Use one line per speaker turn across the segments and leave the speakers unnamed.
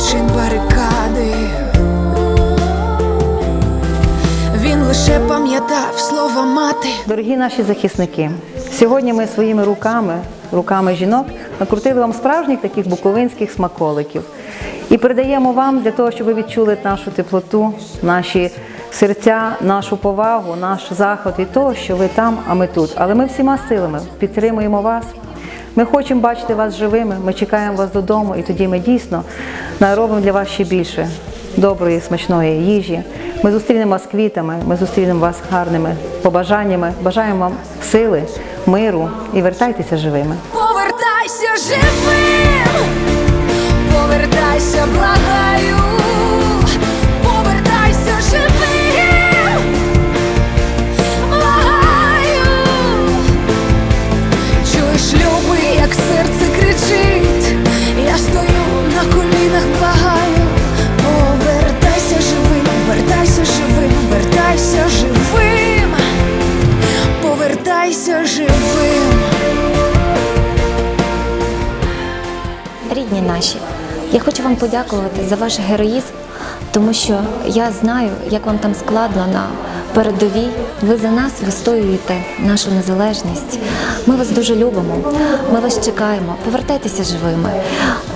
пекло, барикади. Він лише пам'ятав слова мати.
Дорогі наші захисники, сьогодні ми своїми руками, руками жінок, накрутили вам справжніх таких буковинських смаколиків і передаємо вам для того, щоб ви відчули нашу теплоту, наші серця, нашу повагу, наш захват від того, що ви там, а ми тут. Але ми всіма силами підтримуємо вас. Ми хочемо бачити вас живими, ми чекаємо вас додому, і тоді ми дійсно наробимо для вас ще більше доброї, смачної їжі. Ми зустрінемо вас квітами, ми зустрінемо вас гарними побажаннями. Бажаємо вам сили, миру і вертайтеся живими.
Повертайся живим,
Рідні наші, я хочу вам подякувати за ваш героїзм, тому що я знаю, як вам там складно на передовій. Ви за нас вистоюєте нашу незалежність. Ми вас дуже любимо. Ми вас чекаємо. Повертайтеся живими.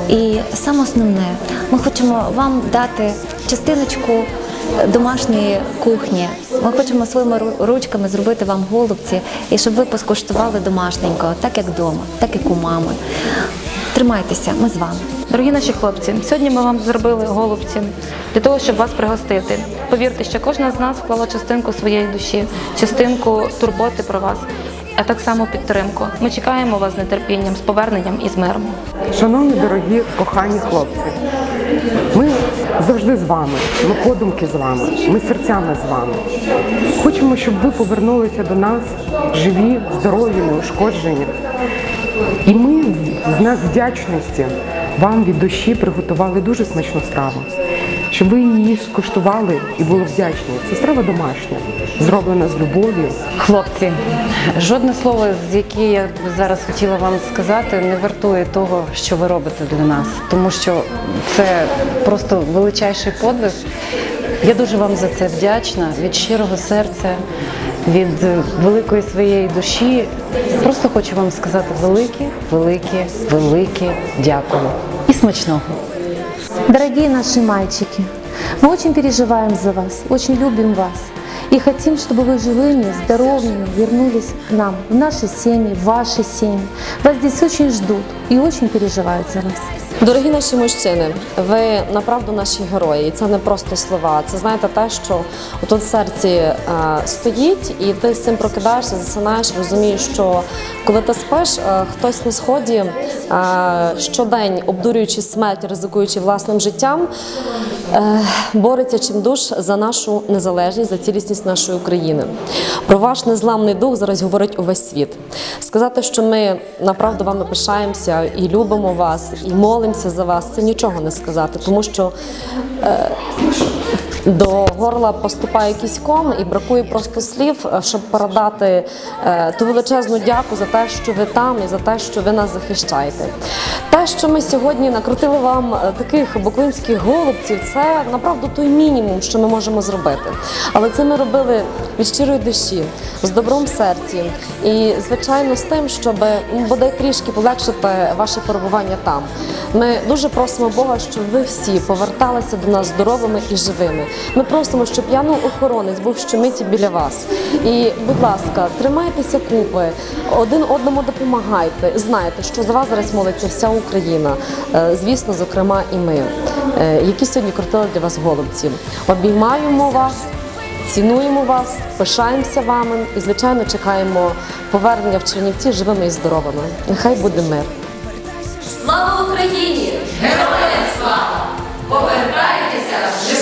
І саме основне, ми хочемо вам дати частиночку домашньої кухні. Ми хочемо своїми ручками зробити вам голубці, і щоб ви поскуштували домашненького, так як вдома, так як у мами. Тримайтеся, ми з вами.
Дорогі наші хлопці, сьогодні ми вам зробили голубці для того, щоб вас пригостити. Повірте, що кожна з нас вклала частинку своєї душі, частинку турботи про вас, а так само підтримку. Ми чекаємо вас з нетерпінням, з поверненням і з миром.
Шановні дорогі кохані хлопці, ми завжди з вами, ми подумки з вами, ми серцями з вами. Хочемо, щоб ви повернулися до нас живі, здорові, неушкоджені. І ми в знак вдячності вам від душі приготували дуже смачну страву, щоб ви її скуштували і були вдячні. Це страва домашня, зроблена з любов'ю,
Хлопці, жодне слово, з яке я зараз хотіла вам сказати, не вартує того, що ви робите для нас, тому що це просто величайший подвиг. Я дуже вам за це вдячна від щирого серця, від великої своєї душі. Просто хочу вам сказати велике, велике, велике дякую і смачного.
Дорогие наши мальчики, мы очень переживаем за вас, очень любим вас. И хотим, чтобы вы живыми, здоровыми вернулись к нам, в наши семьи, в ваши семьи. Вас здесь очень ждут и очень переживают за вас.
Дорогі наші мужчини, ви направду наші герої. І це не просто слова. Це знаєте те, що тут в серці е, стоїть, і ти з цим прокидаєшся, засинаєш, розумієш, що коли ти спиш, е, хтось на сході щодень, обдурюючи смерть, ризикуючи власним життям, е, бореться чимдуж за нашу незалежність, за цілісність нашої України. Про ваш незламний дух зараз говорить увесь світ. Сказати, що ми направду вами пишаємося і любимо вас, і молимося за вас, це нічого не сказати, тому що е, до горла поступає якийсь ком і бракує просто слів, е, щоб передати е, ту величезну дяку за те, що ви там, і за те, що ви нас захищаєте. Те, що ми сьогодні накрутили вам е, таких буклинських голубців, це направду той мінімум, що ми можемо зробити. Але це ми робили від щирої душі, з добром в серці і, звичайно, з тим, щоб бодай трішки полегшити ваше перебування там. Ми дуже просимо Бога, щоб ви всі поверталися до нас здоровими і живими. Ми просимо, щоб янул-охоронець був щомиті біля вас. І, будь ласка, тримайтеся купи, один одному допомагайте. Знайте, що за вас зараз молиться вся Україна, Е, звісно, зокрема, і ми, е, які сьогодні крутили для вас голубці. Обіймаємо вас. Цінуємо вас, пишаємося вами і, звичайно, чекаємо повернення в Чернівці живими і здоровими. Нехай буде мир. Слава Україні! Героям слава! Повертайтеся!